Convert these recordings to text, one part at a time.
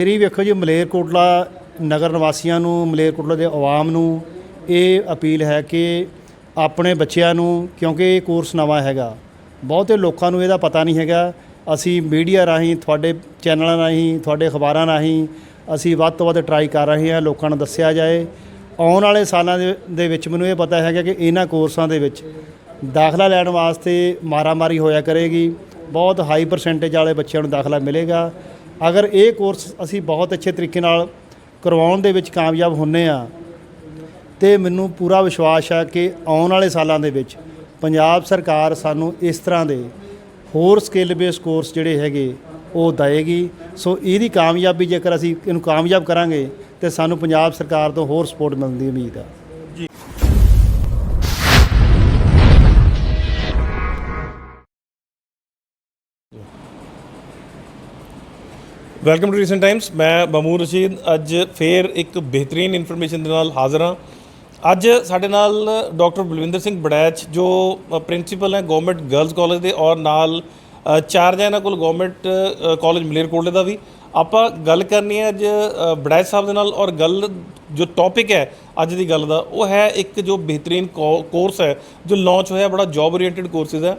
ਮੇਰੀ ਵੇਖੋ ਜੀ, ਮਲੇਰਕੋਟਲਾ ਨਗਰ ਨਿਵਾਸੀਆਂ ਨੂੰ, ਮਲੇਰਕੋਟਲਾ ਦੇ ਆਵਾਮ ਨੂੰ ਇਹ ਅਪੀਲ ਹੈ ਕਿ ਆਪਣੇ ਬੱਚਿਆਂ ਨੂੰ, ਕਿਉਂਕਿ ਇਹ ਕੋਰਸ ਨਵਾਂ ਹੈਗਾ, ਬਹੁਤੇ ਲੋਕਾਂ ਨੂੰ ਇਹਦਾ ਪਤਾ ਨਹੀਂ ਹੈਗਾ। ਅਸੀਂ ਮੀਡੀਆ ਰਾਹੀਂ, ਤੁਹਾਡੇ ਚੈਨਲਾਂ ਰਾਹੀਂ, ਤੁਹਾਡੇ ਅਖਬਾਰਾਂ ਰਾਹੀਂ ਅਸੀਂ ਵੱਧ ਤੋਂ ਵੱਧ ਟਰਾਈ ਕਰ ਰਹੇ ਹਾਂ, ਲੋਕਾਂ ਨੂੰ ਦੱਸਿਆ ਜਾਏ। ਆਉਣ ਵਾਲੇ ਸਾਲਾਂ ਦੇ ਦੇ ਵਿੱਚ ਮੈਨੂੰ ਇਹ ਪਤਾ ਹੈਗਾ ਕਿ ਇਹਨਾਂ ਕੋਰਸਾਂ ਦੇ ਵਿੱਚ ਦਾਖਲਾ ਲੈਣ ਵਾਸਤੇ ਮਾਰਾਮਾਰੀ ਹੋਇਆ ਕਰੇਗੀ। ਬਹੁਤ ਹਾਈ ਪਰਸੈਂਟੇਜ ਵਾਲੇ ਬੱਚਿਆਂ ਨੂੰ ਦਾਖਲਾ ਮਿਲੇਗਾ। ਅਗਰ ਇਹ ਕੋਰਸ ਅਸੀਂ ਬਹੁਤ ਅੱਛੇ ਤਰੀਕੇ ਨਾਲ ਕਰਵਾਉਣ ਦੇ ਵਿੱਚ ਕਾਮਯਾਬ ਹੁੰਨੇ ਆ, ਤੇ ਮੈਨੂੰ ਪੂਰਾ ਵਿਸ਼ਵਾਸ ਹੈ ਕਿ ਆਉਣ ਵਾਲੇ ਸਾਲਾਂ ਦੇ ਵਿੱਚ ਪੰਜਾਬ ਸਰਕਾਰ ਸਾਨੂੰ ਇਸ ਤਰ੍ਹਾਂ ਦੇ ਹੋਰ ਸਕਿੱਲ ਬੇਸ ਕੋਰਸ ਜਿਹੜੇ ਹੈਗੇ, ਉਹ ਦਏਗੀ ਸੋ ਇਹਦੀ ਕਾਮਯਾਬੀ ਜੇਕਰ ਅਸੀਂ ਇਹਨੂੰ ਕਾਮਯਾਬ ਕਰਾਂਗੇ, ਤੇ ਸਾਨੂੰ ਪੰਜਾਬ ਸਰਕਾਰ ਤੋਂ ਹੋਰ ਸਪੋਰਟ ਮਿਲਣ ਦੀ ਉਮੀਦ ਆ। ਵੈਲਕਮ ਟੂ ਰੀਸੈਂਟ ਟਾਈਮਸ ਮੈਂ ਮਮੂਰ ਰਸ਼ੀਦ ਅੱਜ ਫੇਰ ਇੱਕ ਬਿਹਤਰੀਨ ਇਨਫੋਰਮੇਸ਼ਨ ਦੇ ਨਾਲ ਹਾਜ਼ਰ ਹਾਂ। ਅੱਜ ਸਾਡੇ ਨਾਲ ਡਾਕਟਰ ਬਲਵਿੰਦਰ ਸਿੰਘ ਬੜੈਚ ਜੋ ਪ੍ਰਿੰਸੀਪਲ ਹੈ ਗਵਰਨਮੈਂਟ ਗਰਲਜ਼ ਕਾਲਜ ਦੇ ਔਰ ਨਾਲ ਚਾਰਜ ਹੈ ਇਹਨਾਂ ਕੋਲ ਗਵਰਨਮੈਂਟ ਕਾਲਜ ਮਲੇਰਕੋਟਲੇ ਦਾ ਵੀ। ਆਪਾਂ ਗੱਲ ਕਰਨੀ ਹੈ ਅੱਜ ਅ, ਬੜੈਚ ਸਾਹਿਬ ਦੇ ਨਾਲ ਔਰ ਗੱਲ ਜੋ ਟੌਪਿਕ ਹੈ ਅੱਜ ਦੀ ਗੱਲ ਦਾ ਉਹ ਹੈ ਇੱਕ ਜੋ ਬਿਹਤਰੀਨ ਕੋਰਸ ਹੈ ਜੋ ਲਾਂਚ ਹੋਇਆ ਬੜਾ ਜੌਬ ਓਰੀਐਂਟਡ ਕੋਰਸਿਸ ਹੈ।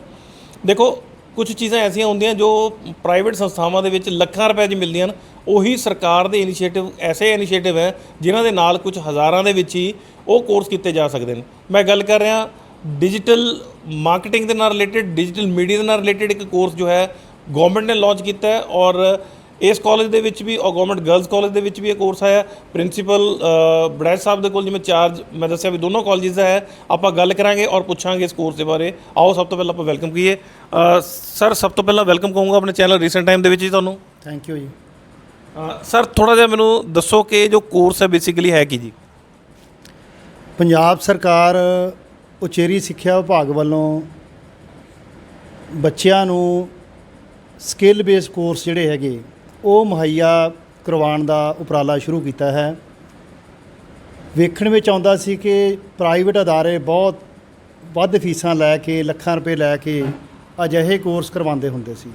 ਦੇਖੋ ਕੁਝ ਚੀਜ਼ਾਂ ਐਸੀਆਂ ਹੁੰਦੀਆਂ ਜੋ ਪ੍ਰਾਈਵੇਟ ਸੰਸਥਾਵਾਂ ਦੇ ਵਿੱਚ ਲੱਖਾਂ ਰੁਪਏ 'ਚ ਮਿਲਦੀਆਂ ਹਨ। ਉਹੀ ਸਰਕਾਰ ਦੇ ਇਨੀਸ਼ੀਏਟਿਵ, ਐਸੇ ਇਨੀਸ਼ੀਏਟਿਵ ਹੈ ਜਿਨ੍ਹਾਂ ਦੇ ਨਾਲ ਕੁਝ ਹਜ਼ਾਰਾਂ ਦੇ ਵਿੱਚ ਹੀ ਉਹ ਕੋਰਸ ਕੀਤੇ ਜਾ ਸਕਦੇ ਨੇ। ਮੈਂ ਗੱਲ ਕਰ ਰਿਹਾ ਡਿਜੀਟਲ ਮਾਰਕੀਟਿੰਗ ਦੇ ਨਾਲ ਰਿਲੇਟਡ, ਡਿਜੀਟਲ ਮੀਡੀਆ ਦੇ ਨਾਲ ਰਿਲੇਟਡ ਇੱਕ ਕੋਰਸ ਜੋ ਹੈ ਗਵਰਨਮੈਂਟ ਨੇ ਲਾਂਚ ਕੀਤਾ ਹੈ ਔਰ ਇਸ ਕਾਲਜ ਦੇ ਵਿੱਚ ਵੀ ਔਰ ਗਵਰਨਮੈਂਟ ਗਰਲਸ ਕਾਲਜ ਦੇ ਵਿੱਚ ਵੀ ਇਹ ਕੋਰਸ ਆਇਆ। ਪ੍ਰਿੰਸੀਪਲ ਬੜੈਚ ਸਾਹਿਬ ਦੇ ਕੋਲ ਜਿਵੇਂ ਚਾਰਜ ਮੈਂ ਦੱਸਿਆ ਵੀ ਦੋਨੋਂ ਕਾਲਜਸ ਦਾ ਹੈ। ਆਪਾਂ ਗੱਲ ਕਰਾਂਗੇ ਔਰ ਪੁੱਛਾਂਗੇ ਇਸ ਕੋਰਸ ਦੇ ਬਾਰੇ। ਆਓ ਸਭ ਤੋਂ ਪਹਿਲਾਂ ਆਪਾਂ ਵੈਲਕਮ ਕਰੀਏ। ਸਰ ਸਭ ਤੋਂ ਪਹਿਲਾਂ ਵੈਲਕਮ ਕਹੂੰਗਾ ਆਪਣੇ ਚੈਨਲ ਰੀਸੈਂਟ ਟਾਈਮ ਦੇ ਵਿੱਚ ਜੀ ਤੁਹਾਨੂੰ। ਥੈਂਕ ਯੂ ਜੀ। ਸਰ ਥੋੜਾ ਜਿਹਾ ਮੈਨੂੰ ਦੱਸੋ ਕਿ ਜੋ ਕੋਰਸ ਹੈ ਬੇਸਿਕਲੀ ਹੈ ਕੀ ਜੀ? ਪੰਜਾਬ ਸਰਕਾਰ ਉਚੇਰੀ ਸਿੱਖਿਆ ਵਿਭਾਗ ਵੱਲੋਂ ਬੱਚਿਆਂ ਨੂੰ ਸਕਿੱਲ ਬੇਸ ਕੋਰਸ ਜਿਹੜੇ ਹੈਗੇ ਉਹ ਮੁਹੱਈਆ ਕਰਵਾਉਣ ਦਾ ਉਪਰਾਲਾ ਸ਼ੁਰੂ ਕੀਤਾ ਹੈ। ਵੇਖਣ ਵਿੱਚ ਆਉਂਦਾ ਸੀ ਕਿ ਪ੍ਰਾਈਵੇਟ ਅਦਾਰੇ ਬਹੁਤ ਵੱਧ ਫੀਸਾਂ ਲੈ ਕੇ, ਲੱਖਾਂ ਰੁਪਏ ਲੈ ਕੇ ਅਜਿਹੇ ਕੋਰਸ ਕਰਵਾਉਂਦੇ ਹੁੰਦੇ ਸੀ।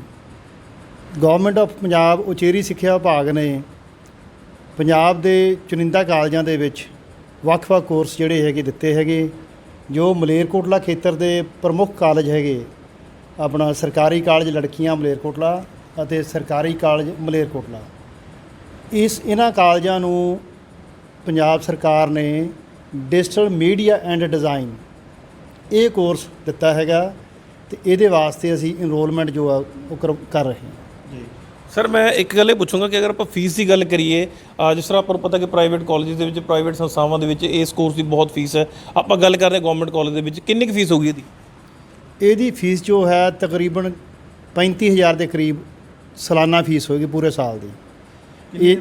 ਗਵਰਨਮੈਂਟ ਆਫ ਪੰਜਾਬ ਉਚੇਰੀ ਸਿੱਖਿਆ ਵਿਭਾਗ ਨੇ ਪੰਜਾਬ ਦੇ ਚੁਣਿੰਦਾ ਕਾਲਜਾਂ ਦੇ ਵਿੱਚ ਵੱਖ-ਵੱਖ ਕੋਰਸ ਜਿਹੜੇ ਹੈਗੇ ਦਿੱਤੇ ਹੈਗੇ, ਜੋ ਮਲੇਰਕੋਟਲਾ ਖੇਤਰ ਦੇ ਪ੍ਰਮੁੱਖ ਕਾਲਜ ਹੈਗੇ। ਆਪਣਾ ਸਰਕਾਰੀ ਕਾਲਜ ਲੜਕੀਆਂ ਮਲੇਰਕੋਟਲਾ ਅਤੇ ਸਰਕਾਰੀ ਕਾਲਜ ਮਲੇਰਕੋਟਲਾ ਇਸ ਇਹਨਾਂ ਕਾਲਜਾਂ ਨੂੰ ਪੰਜਾਬ ਸਰਕਾਰ ਨੇ ਡਿਜੀਟਲ ਮੀਡੀਆ ਐਂਡ ਡਿਜ਼ਾਈਨ ਇਹ ਕੋਰਸ ਦਿੱਤਾ ਹੈਗਾ ਤੇ ਇਹਦੇ ਵਾਸਤੇ ਅਸੀਂ ਇਨਰੋਲਮੈਂਟ ਜੋ ਆ ਉਹ ਕਰ- ਕਰ ਰਹੇ ਹਾਂ। ਜੀ। ਸਰ ਮੈਂ ਇੱਕ ਗੱਲ ਇਹ ਪੁੱਛੂੰਗਾ ਕਿ ਅਗਰ ਆਪਾਂ ਫੀਸ ਦੀ ਗੱਲ ਕਰੀਏ ਜਿਸ ਤਰ੍ਹਾਂ ਆਪਾਂ ਨੂੰ ਪਤਾ ਕਿ ਪ੍ਰਾਈਵੇਟ ਕਾਲਜਸ ਦੇ ਵਿੱਚ ਪ੍ਰਾਈਵੇਟ ਸੰਸਥਾਵਾਂ ਦੇ ਵਿੱਚ ਇਸ ਕੋਰਸ ਦੀ ਬਹੁਤ ਫੀਸ ਹੈ। ਆਪਾਂ ਗੱਲ ਕਰਦੇ ਹਾਂ ਗਵਰਨਮੈਂਟ ਕਾਲਜ ਦੇ ਵਿੱਚ ਕਿੰਨੀ ਕੁ ਫੀਸ ਹੋਊਗੀ ਇਹਦੀ? ਇਹਦੀ ਫੀਸ ਜੋ ਹੈ ਤਕਰੀਬਨ 35000 ਦੇ ਕਰੀਬ ਸਾਲਾਨਾ ਫੀਸ ਹੋਏਗੀ ਪੂਰੇ ਸਾਲ ਦੀ। ਇਹ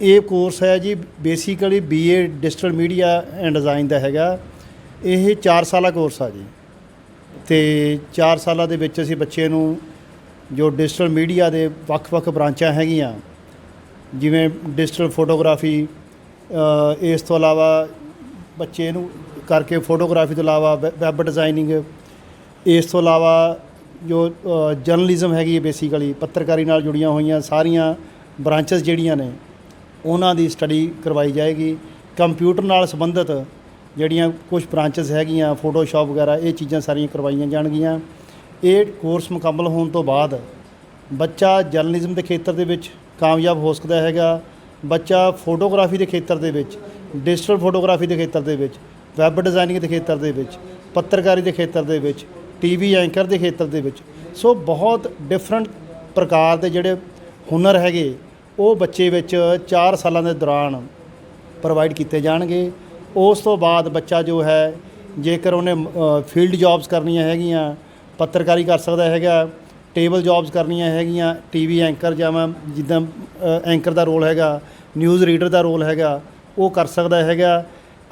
ਇਹ ਕੋਰਸ ਹੈ ਜੀ basically BA digital media and design ਦਾ ਹੈਗਾ। ਇਹ 4 ਸਾਲਾ ਕੋਰਸ ਆ ਜੀ। ਤੇ 4 ਸਾਲਾਂ ਦੇ ਵਿੱਚ ਅਸੀਂ ਬੱਚੇ ਨੂੰ ਜੋ ਡਿਜੀਟਲ ਮੀਡੀਆ ਦੇ ਵੱਖ-ਵੱਖ ਬ੍ਰਾਂਚਾਂ ਹੈਗੀਆਂ ਜਿਵੇਂ ਡਿਜੀਟਲ ਫੋਟੋਗ੍ਰਾਫੀ ਇਸ ਤੋਂ ਇਲਾਵਾ ਬੱਚੇ ਨੂੰ ਕਰਕੇ ਫੋਟੋਗ੍ਰਾਫੀ ਤੋਂ ਇਲਾਵਾ ਵੈਬ ਡਿਜ਼ਾਈਨਿੰਗ ਇਸ ਤੋਂ ਇਲਾਵਾ ਜੋ ਜਰਨਲਿਜ਼ਮ ਹੈਗੀ ਹੈ ਬੇਸਿਕਲੀ ਪੱਤਰਕਾਰੀ ਨਾਲ ਜੁੜੀਆਂ ਹੋਈਆਂ ਸਾਰੀਆਂ ਬ੍ਰਾਂਚਸ ਜਿਹੜੀਆਂ ਨੇ, ਉਹਨਾਂ ਦੀ ਸਟੱਡੀ ਕਰਵਾਈ ਜਾਏਗੀ। ਕੰਪਿਊਟਰ ਨਾਲ ਸੰਬੰਧਿਤ ਜਿਹੜੀਆਂ ਕੁਝ ਬ੍ਰਾਂਚਸ ਹੈਗੀਆਂ ਫੋਟੋਸ਼ਾਪ ਵਗੈਰਾ, ਇਹ ਚੀਜ਼ਾਂ ਸਾਰੀਆਂ ਕਰਵਾਈਆਂ ਜਾਣਗੀਆਂ। ਇਹ ਕੋਰਸ ਮੁਕੰਮਲ ਹੋਣ ਤੋਂ ਬਾਅਦ ਬੱਚਾ ਜਰਨਲਿਜ਼ਮ ਦੇ ਖੇਤਰ ਦੇ ਵਿੱਚ ਕਾਮਯਾਬ ਹੋ ਸਕਦਾ ਹੈਗਾ। ਬੱਚਾ ਫੋਟੋਗ੍ਰਾਫੀ ਦੇ ਖੇਤਰ ਦੇ ਵਿੱਚ ਡਿਜੀਟਲ ਫੋਟੋਗ੍ਰਾਫੀ ਦੇ ਖੇਤਰ ਦੇ ਵਿੱਚ ਵੈਬ ਡਿਜ਼ਾਈਨਿੰਗ ਦੇ ਖੇਤਰ ਦੇ ਵਿੱਚ, ਪੱਤਰਕਾਰੀ ਦੇ ਖੇਤਰ ਦੇ ਵਿੱਚ ਟੀਵੀ ਐਂਕਰ ਦੇ ਖੇਤਰ ਦੇ ਵਿੱਚ। ਸੋ ਬਹੁਤ ਡਿਫਰੈਂਟ ਪ੍ਰਕਾਰ ਦੇ ਜਿਹੜੇ ਹੁਨਰ ਹੈਗੇ, ਉਹ ਬੱਚੇ ਵਿੱਚ 4 ਸਾਲਾਂ ਦੇ ਦੌਰਾਨ ਪ੍ਰੋਵਾਈਡ ਕੀਤੇ ਜਾਣਗੇ। ਉਸ ਤੋਂ ਬਾਅਦ ਬੱਚਾ ਜੋ ਹੈ, ਜੇਕਰ ਉਹਨੇ ਫੀਲਡ ਜੌਬਸ ਕਰਨੀਆਂ ਹੈਗੀਆਂ, ਪੱਤਰਕਾਰੀ ਕਰ ਸਕਦਾ ਹੈਗਾ ਟੇਬਲ ਜੌਬਸ ਕਰਨੀਆਂ ਹੈਗੀਆਂ, ਟੀਵੀ ਐਂਕਰ ਜਿਵੇਂ ਜਿੱਦਾਂ ਐਂਕਰ ਦਾ ਰੋਲ ਹੈਗਾ ਨਿਊਜ਼ ਰੀਡਰ ਦਾ ਰੋਲ ਹੈਗਾ, ਉਹ ਕਰ ਸਕਦਾ ਹੈਗਾ।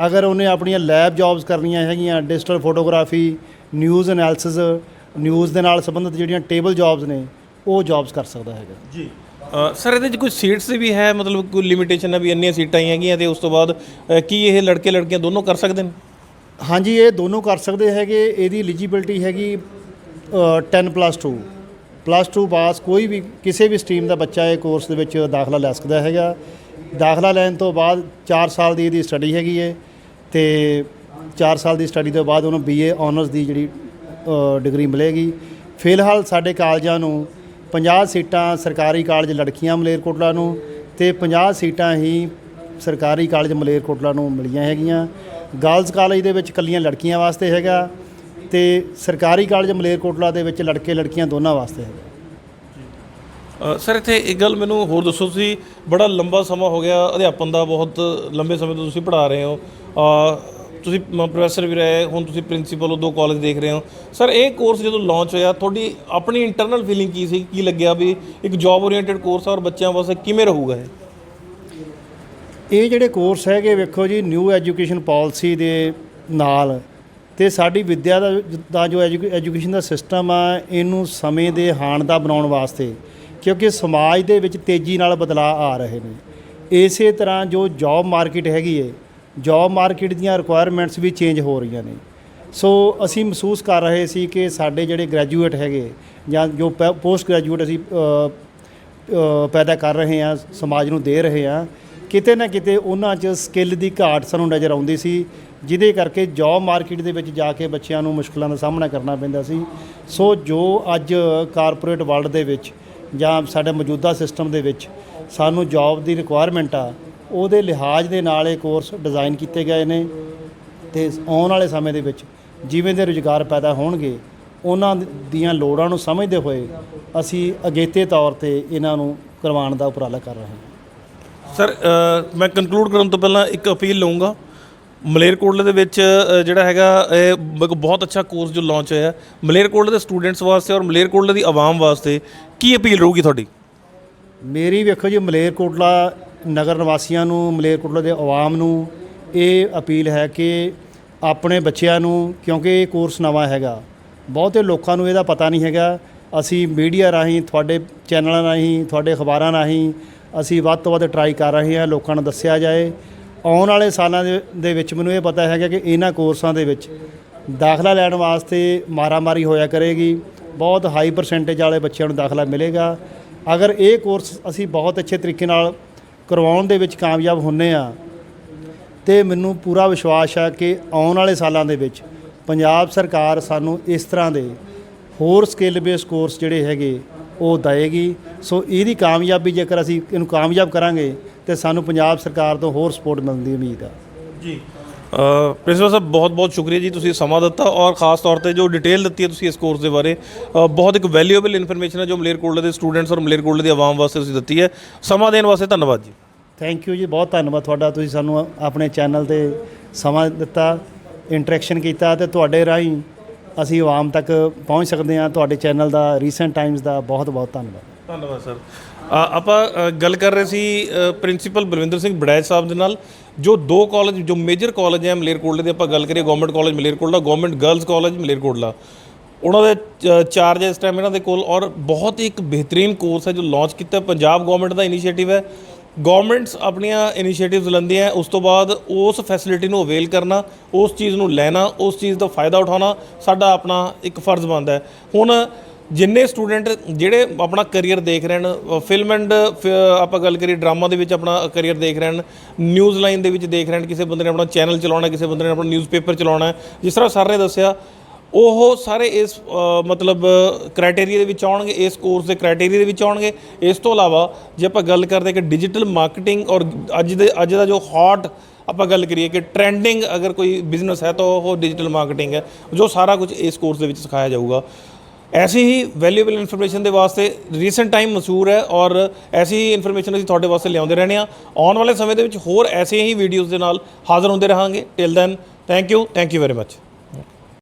ਅਗਰ ਉਹਨੇ ਆਪਣੀਆਂ ਲੈਬ ਜੌਬਸ ਕਰਨੀਆਂ ਹੈਗੀਆਂ digital photography news analysis news ਦੇ ਨਾਲ ਸੰਬੰਧਿਤ ਜਿਹੜੀਆਂ ਟੇਬਲ ਜੌਬਸ ਨੇ ਉਹ ਜੌਬਸ ਕਰ ਸਕਦਾ ਹੈਗਾ। ਜੀ। ਸਰ ਇਹਦੇ 'ਚ ਕੋਈ ਸੀਟਸ ਵੀ ਹੈ? ਮਤਲਬ ਕੋਈ ਲਿਮਿਟੇਸ਼ਨ ਹੈ ਵੀ ਇੰਨੀਆਂ ਸੀਟਾਂ ਹੀ ਹੈਗੀਆਂ ਤੇ ਉਸ ਤੋਂ ਬਾਅਦ ਕੀ ਇਹ ਲੜਕੇ ਲੜਕੀਆਂ ਦੋਨੋਂ ਕਰ ਸਕਦੇ ਨੇ? ਹਾਂਜੀ ਇਹ ਦੋਨੋਂ ਕਰ ਸਕਦੇ ਹੈਗੇ। ਇਹਦੀ ਐਲੀਜੀਬਿਲਟੀ ਹੈਗੀ 10 2 ਪਲੱਸ 2 ਪਾਸ ਕੋਈ ਵੀ ਕਿਸੇ ਵੀ ਸਟਰੀਮ ਦਾ ਬੱਚਾ ਇਹ ਕੋਰਸ ਦੇ ਵਿੱਚ ਦਾਖਲਾ ਲੈ ਸਕਦਾ ਹੈਗਾ। ਦਾਖਲਾ ਲੈਣ ਤੋਂ ਬਾਅਦ 4 ਸਾਲ ਦੀ ਇਹਦੀ ਸਟੱਡੀ ਹੈਗੀ ਹੈ ਤੇ 4 ਸਾਲ ਦੀ ਸਟੱਡੀ ਤੋਂ ਬਾਅਦ ਉਹਨੂੰ ਬੀਏ ਆਨਰਸ ਦੀ ਜਿਹੜੀ ਡਿਗਰੀ ਮਿਲੇਗੀ। ਫਿਲਹਾਲ ਸਾਡੇ ਕਾਲਜਾਂ ਨੂੰ 50 ਸੀਟਾਂ ਸਰਕਾਰੀ ਕਾਲਜ ਲੜਕੀਆਂ ਮਲੇਰਕੋਟਲਾ ਨੂੰ ਤੇ 50 ਸੀਟਾਂ ਹੀ ਸਰਕਾਰੀ ਕਾਲਜ ਮਲੇਰਕੋਟਲਾ ਨੂੰ ਮਿਲੀਆਂ ਹੈਗੀਆਂ। ਗਰਲਜ਼ ਕਾਲਜ ਦੇ ਵਿੱਚ ਕੱਲੀਆਂ ਲੜਕੀਆਂ ਵਾਸਤੇ ਹੈਗਾ ਤੇ ਸਰਕਾਰੀ ਕਾਲਜ ਮਲੇਰਕੋਟਲਾ ਦੇ ਵਿੱਚ ਲੜਕੇ ਲੜਕੀਆਂ ਦੋਨਾਂ ਵਾਸਤੇ ਹੈਗਾ। ਸਰ, ਇੱਥੇ ਇੱਕ ਗੱਲ ਮੈਨੂੰ ਹੋਰ ਦੱਸੋ ਤੁਸੀਂ, ਬੜਾ ਲੰਬਾ ਸਮਾਂ ਹੋ ਗਿਆ, ਅਧਿਆਪਨ ਦਾ ਬਹੁਤ ਲੰਬੇ ਸਮੇਂ ਤੋਂ ਤੁਸੀਂ ਪੜ੍ਹਾ ਰਹੇ ਹੋ। ਤੁਸੀਂ ਪ੍ਰੋਫੈਸਰ ਵੀ ਰਹੇ, ਹੁਣ ਤੁਸੀਂ ਪ੍ਰਿੰਸੀਪਲ ਉਦੋਂ ਦੋ ਕਾਲਜ ਦੇਖ ਰਹੇ ਹੋ। ਸਰ ਇਹ ਕੋਰਸ ਜਦੋਂ ਲਾਂਚ ਹੋਇਆ, ਤੁਹਾਡੀ ਆਪਣੀ ਇੰਟਰਨਲ ਫੀਲਿੰਗ ਕੀ ਸੀ? ਕੀ ਲੱਗਿਆ ਵੀ ਇੱਕ ਜੌਬ ਓਰੀਐਂਟਡ ਕੋਰਸ ਆ ਔਰ ਬੱਚਿਆਂ ਵਾਸਤੇ ਕਿਵੇਂ ਰਹੂਗਾ ਇਹ? ਇਹ ਜਿਹੜੇ ਕੋਰਸ ਹੈਗੇ, ਵੇਖੋ ਜੀ ਨਿਊ ਐਜੂਕੇਸ਼ਨ ਪਾਲਿਸੀ ਦੇ ਨਾਲ ਤੇ ਸਾਡੀ ਵਿੱਦਿਆ ਦਾ ਦਾ ਜੋ ਐਜੂਕੇਸ਼ਨ ਦਾ ਸਿਸਟਮ ਆ, ਇਹਨੂੰ ਸਮੇਂ ਦੇ ਹਾਣ ਦਾ ਬਣਾਉਣ ਵਾਸਤੇ ਕਿਉਂਕਿ ਸਮਾਜ ਦੇ ਵਿੱਚ ਤੇਜ਼ੀ ਨਾਲ ਬਦਲਾਅ ਆ ਰਹੇ ਨੇ। ਇਸੇ ਤਰ੍ਹਾਂ ਜੋ ਜੌਬ ਮਾਰਕੀਟ ਹੈਗੀ ਏ ਜੌਬ ਮਾਰਕੀਟ ਦੀਆਂ ਰਿਕੁਆਇਰਮੈਂਟਸ ਵੀ ਚੇਂਜ ਹੋ ਰਹੀਆਂ ਨੇ। ਸੋ ਅਸੀਂ ਮਹਿਸੂਸ ਕਰ ਰਹੇ ਸੀ ਕਿ ਸਾਡੇ ਜਿਹੜੇ ਗ੍ਰੈਜੂਏਟ ਹੈਗੇ ਜਾਂ ਜੋ ਪੋਸਟ ਗ੍ਰੈਜੂਏਟ ਅਸੀਂ ਪੈਦਾ ਕਰ ਰਹੇ ਹਾਂ, ਸਮਾਜ ਨੂੰ ਦੇ ਰਹੇ ਹਾਂ, ਕਿਤੇ ਨਾ ਕਿਤੇ ਉਹਨਾਂ 'ਚ ਸਕਿੱਲ ਦੀ ਘਾਟ ਸਾਨੂੰ ਨਜ਼ਰ ਆਉਂਦੀ ਸੀ, ਜਿਹਦੇ ਕਰਕੇ ਜੌਬ ਮਾਰਕੀਟ ਦੇ ਵਿੱਚ ਜਾ ਕੇ ਬੱਚਿਆਂ ਨੂੰ ਮੁਸ਼ਕਲਾਂ ਦਾ ਸਾਹਮਣਾ ਕਰਨਾ ਪੈਂਦਾ ਸੀ। ਸੋ ਜੋ ਅੱਜ ਕਾਰਪੋਰੇਟ ਵਰਲਡ ਦੇ ਵਿੱਚ ਜਾਂ ਸਾਡੇ ਮੌਜੂਦਾ ਸਿਸਟਮ ਦੇ ਵਿੱਚ ਸਾਨੂੰ ਜੌਬ ਦੀ ਰਿਕੁਆਇਰਮੈਂਟ ਆ ਉਹਦੇ ਲਿਹਾਜ਼ ਦੇ ਨਾਲ ਇਹ ਕੋਰਸ ਡਿਜ਼ਾਈਨ ਕੀਤੇ ਗਏ ਨੇ ਤੇ ਆਉਣ ਵਾਲੇ ਸਮੇਂ ਦੇ ਵਿੱਚ ਜਿਵੇਂ ਦੇ ਰੁਜ਼ਗਾਰ ਪੈਦਾ ਹੋਣਗੇ, ਉਹਨਾਂ ਦੀਆਂ ਲੋੜਾਂ ਨੂੰ ਸਮਝਦੇ ਹੋਏ ਅਸੀਂ ਅਗੇਤੇ ਤੌਰ ਤੇ ਇਹਨਾਂ ਨੂੰ ਕਰਵਾਉਣ ਦਾ ਉਪਰਾਲਾ ਕਰ ਰਹੇ ਹਾਂ। ਸਰ ਮੈਂ ਕੰਕਲੂਡ ਕਰਨ ਤੋਂ ਪਹਿਲਾਂ ਇੱਕ ਅਪੀਲ ਲਵਾਂਗਾ ਮਲੇਰਕੋਟਲੇ ਦੇ ਵਿੱਚ ਜਿਹੜਾ ਹੈਗਾ, ਇਹ ਬ- ਬਹੁਤ ਅੱਛਾ ਕੋਰਸ ਜੋ ਲਾਂਚ ਹੋਇਆ ਮਲੇਰਕੋਟਲੇ ਦੇ ਸਟੂਡੈਂਟਸ ਵਾਸਤੇ ਔਰ ਮਲੇਰਕੋਟਲੇ ਦੀ ਆਵਾਮ ਵਾਸਤੇ ਕੀ ਅਪੀਲ ਰਹੂਗੀ ਤੁਹਾਡੀ? ਮੇਰੀ ਵੇਖੋ ਜੀ, ਮਲੇਰਕੋਟਲਾ ਨਗਰ ਨਿਵਾਸੀਆਂ ਨੂੰ, ਮਲੇਰਕੋਟਲਾ ਦੇ ਆਵਾਮ ਨੂੰ ਇਹ ਅਪੀਲ ਹੈ ਕਿ ਆਪਣੇ ਬੱਚਿਆਂ ਨੂੰ, ਕਿਉਂਕਿ ਇਹ ਕੋਰਸ ਨਵਾਂ ਹੈਗਾ, ਬਹੁਤੇ ਲੋਕਾਂ ਨੂੰ ਇਹਦਾ ਪਤਾ ਨਹੀਂ ਹੈਗਾ। ਅਸੀਂ ਮੀਡੀਆ ਰਾਹੀਂ, ਤੁਹਾਡੇ ਚੈਨਲਾਂ ਰਾਹੀਂ, ਤੁਹਾਡੇ ਅਖਬਾਰਾਂ ਰਾਹੀਂ ਅਸੀਂ ਵੱਧ ਤੋਂ ਵੱਧ ਟਰਾਈ ਕਰ ਰਹੇ ਹਾਂ, ਲੋਕਾਂ ਨੂੰ ਦੱਸਿਆ ਜਾਏ। ਆਉਣ ਵਾਲੇ ਸਾਲਾਂ ਦੇ ਵਿੱਚ ਮੈਨੂੰ ਇਹ ਪਤਾ ਹੈਗਾ ਕਿ ਇਹਨਾਂ ਕੋਰਸਾਂ ਦੇ ਵਿੱਚ ਦਾਖਲਾ ਲੈਣ ਵਾਸਤੇ ਮਾਰਾਮਾਰੀ ਹੋਇਆ ਕਰੇਗੀ। ਬਹੁਤ ਹਾਈ ਪਰਸੈਂਟੇਜ ਵਾਲੇ ਬੱਚਿਆਂ ਨੂੰ ਦਾਖਲਾ ਮਿਲੇਗਾ। ਅਗਰ ਇਹ ਕੋਰਸ ਅਸੀਂ ਬਹੁਤ ਅੱਛੇ ਤਰੀਕੇ ਨਾਲ ਕਰਵਾਉਣ ਦੇ ਵਿੱਚ ਕਾਮਯਾਬ ਹੁੰਨੇ ਆ, ਤੇ ਮੈਨੂੰ ਪੂਰਾ ਵਿਸ਼ਵਾਸ ਹੈ ਕਿ ਆਉਣ ਵਾਲੇ ਸਾਲਾਂ ਦੇ ਵਿੱਚ ਪੰਜਾਬ ਸਰਕਾਰ ਸਾਨੂੰ ਇਸ ਤਰ੍ਹਾਂ ਦੇ ਹੋਰ ਸਕਿੱਲ ਬੇਸ ਕੋਰਸ ਜਿਹੜੇ ਹੈਗੇ, ਉਹ ਦਏਗੀ ਸੋ ਇਹਦੀ ਕਾਮਯਾਬੀ ਜੇਕਰ ਅਸੀਂ ਇਹਨੂੰ ਕਾਮਯਾਬ ਕਰਾਂਗੇ, ਤੇ ਸਾਨੂੰ ਪੰਜਾਬ ਸਰਕਾਰ ਤੋਂ ਹੋਰ ਸਪੋਰਟ ਮਿਲਣ ਦੀ ਉਮੀਦ ਆ। ਜੀ। ਪ੍ਰਿੰਸੀਪਲ ਸਾਹਿਬ, ਬਹੁਤ ਬਹੁਤ ਸ਼ੁਕਰੀਆ ਜੀ ਤੁਸੀਂ ਸਮਾਂ ਦਿੱਤਾ ਔਰ ਖਾਸ ਤੌਰ ਤੇ ਜੋ ਡਿਟੇਲ ਦਿੱਤੀ ਹੈ ਤੁਸੀਂ ਇਸ ਕੋਰਸ ਦੇ ਬਾਰੇ ਬਹੁਤ ਇੱਕ ਵੈਲਿਊਏਬਲ ਇਨਫੋਰਮੇਸ਼ਨ ਹੈ ਜੋ ਮਲੇਰਕੋਟਲੇ ਦੇ ਸਟੂਡੈਂਟਸ ਔਰ ਮਲੇਰਕੋਟਲੇ ਦੀ ਆਵਾਮ ਵਾਸਤੇ ਤੁਸੀਂ ਦਿੱਤੀ ਹੈ। ਸਮਾਂ ਦੇਣ ਵਾਸਤੇ ਧੰਨਵਾਦ ਜੀ। ਥੈਂਕ ਯੂ ਜੀ, ਬਹੁਤ ਧੰਨਵਾਦ ਤੁਹਾਡਾ, ਤੁਸੀਂ ਸਾਨੂੰ ਆਪਣੇ ਚੈਨਲ ਤੇ ਸਮਾਂ ਦਿੱਤਾ ਇੰਟਰੈਕਸ਼ਨ ਕੀਤਾ ਤੇ ਤੁਹਾਡੇ ਰਾਹੀਂ ਅਸੀਂ ਆਵਾਮ ਤੱਕ ਪਹੁੰਚ ਸਕਦੇ ਹਾਂ। ਤੁਹਾਡੇ ਚੈਨਲ ਦਾ ਰੀਸੈਂਟ ਟਾਈਮਸ ਦਾ ਬਹੁਤ ਬਹੁਤ ਧੰਨਵਾਦ। ਧੰਨਵਾਦ, ਸਰ। ਆਪਾਂ ਗੱਲ ਕਰ ਰਹੇ ਸੀ ਪ੍ਰਿੰਸੀਪਲ ਬਲਵਿੰਦਰ ਸਿੰਘ ਬੜੈਚ ਸਾਹਿਬ ਦੇ ਨਾਲ, ਜੋ ਦੋ ਕਾਲਜ ਜੋ ਮੇਜਰ ਕਾਲਜ ਹੈ ਮਲੇਰਕੋਟਲੇ ਦੀ, ਆਪਾਂ ਗੱਲ ਕਰੀਏ government college Malerkotla government girls college Malerkotla. ਉਹਨਾਂ ਦੇ ਚਾਰਜ ਇਸ ਟਾਈਮ ਇਹਨਾਂ ਦੇ ਕੋਲ ਔਰ ਬਹੁਤ ਹੀ ਇੱਕ ਬਿਹਤਰੀਨ ਕੋਰਸ ਹੈ ਜੋ ਲਾਂਚ ਕੀਤਾ ਪੰਜਾਬ ਗਵਰਨਮੈਂਟ ਦਾ ਇਨੀਸ਼ੀਏਟਿਵ ਹੈ। ਗਵਰਨਮੈਂਟਸ ਆਪਣੀਆਂ ਇਨੀਸ਼ੀਏਟਿਵਸ ਲੈਂਦੀਆਂ ਉਸ ਤੋਂ ਬਾਅਦ ਉਸ ਫੈਸਿਲਿਟੀ ਨੂੰ ਅਵੇਲ ਕਰਨਾ, ਉਸ ਚੀਜ਼ ਨੂੰ ਲੈਣਾ, ਉਸ ਚੀਜ਼ ਦਾ ਫਾਇਦਾ ਉਠਾਉਣਾ ਸਾਡਾ ਆਪਣਾ ਇੱਕ ਫਰਜ਼ ਬਣਦਾ ਹੈ। ਹੁਣ ਜਿੰਨੇ ਸਟੂਡੈਂਟ ਜਿਹੜੇ ਆਪਣਾ ਕੈਰੀਅਰ ਦੇਖ ਰਹੇ ਹਨ ਫਿਲਮ ਐਂਡ ਆਪਾਂ ਗੱਲ ਕਰੀਏ ਡਰਾਮਾ ਦੇ ਵਿੱਚ ਆਪਣਾ ਕੈਰੀਅਰ ਦੇਖ ਰਹੇ ਨੇ ਨਿਊਜ਼ ਲਾਈਨ ਦੇ ਵਿੱਚ ਦੇਖ ਰਹੇ ਨੇ ਕਿਸੇ ਬੰਦੇ ਨੇ ਆਪਣਾ ਚੈਨਲ ਚਲਾਉਣਾ, ਕਿਸੇ ਬੰਦੇ ਨੇ ਆਪਣਾ ਨਿਊਜ਼ਪੇਪਰ ਚਲਾਉਣਾ ਜਿਸ ਤਰ੍ਹਾਂ ਸਰ ਨੇ ਦੱਸਿਆ ਉਹ ਸਾਰੇ ਇਸ ਮਤਲਬ ਕ੍ਰਾਈਟੇਰੀਆ ਦੇ ਵਿੱਚ ਆਉਣਗੇ, ਇਸ ਕੋਰਸ ਦੇ ਕ੍ਰਾਈਟੇਰੀਆ ਦੇ ਵਿੱਚ ਆਉਣਗੇ। ਇਸ ਤੋਂ ਇਲਾਵਾ ਜੇ ਆਪਾਂ ਗੱਲ ਕਰਦੇ ਕਿ ਡਿਜੀਟਲ ਮਾਰਕੀਟਿੰਗ ਔਰ ਅੱਜ ਦੇ, ਅੱਜ ਦਾ ਜੋ ਹੌਟ ਆਪਾਂ ਗੱਲ ਕਰੀਏ ਕਿ ਟ੍ਰੈਂਡਿੰਗ ਅਗਰ ਕੋਈ ਬਿਜ਼ਨਸ ਹੈ ਤਾਂ ਉਹ ਡਿਜੀਟਲ ਮਾਰਕੀਟਿੰਗ ਹੈ, ਜੋ ਸਾਰਾ ਕੁਝ ਇਸ ਕੋਰਸ ਦੇ ਵਿੱਚ ਸਿਖਾਇਆ ਜਾਊਗਾ। ਐਸੀ ਹੀ ਵੈਲਿਊਏਬਲ ਇਨਫੋਰਮੇਸ਼ਨ ਦੇ ਵਾਸਤੇ ਰੀਸੈਂਟ ਟਾਈਮ ਮਸ਼ਹੂਰ ਹੈ ਔਰ ਐਸੀ ਹੀ ਇਨਫੋਰਮੇਸ਼ਨ ਅਸੀਂ ਤੁਹਾਡੇ ਵਾਸਤੇ ਲਿਆਉਂਦੇ ਰਹਿੰਦੇ ਹਾਂ। ਆਉਣ ਵਾਲੇ ਸਮੇਂ ਦੇ ਵਿੱਚ ਹੋਰ ਐਸੇ ਹੀ ਵੀਡੀਓਜ਼ ਦੇ ਨਾਲ ਹਾਜ਼ਰ ਹੁੰਦੇ ਰਹਾਂਗੇ। Till then thank you thank you very much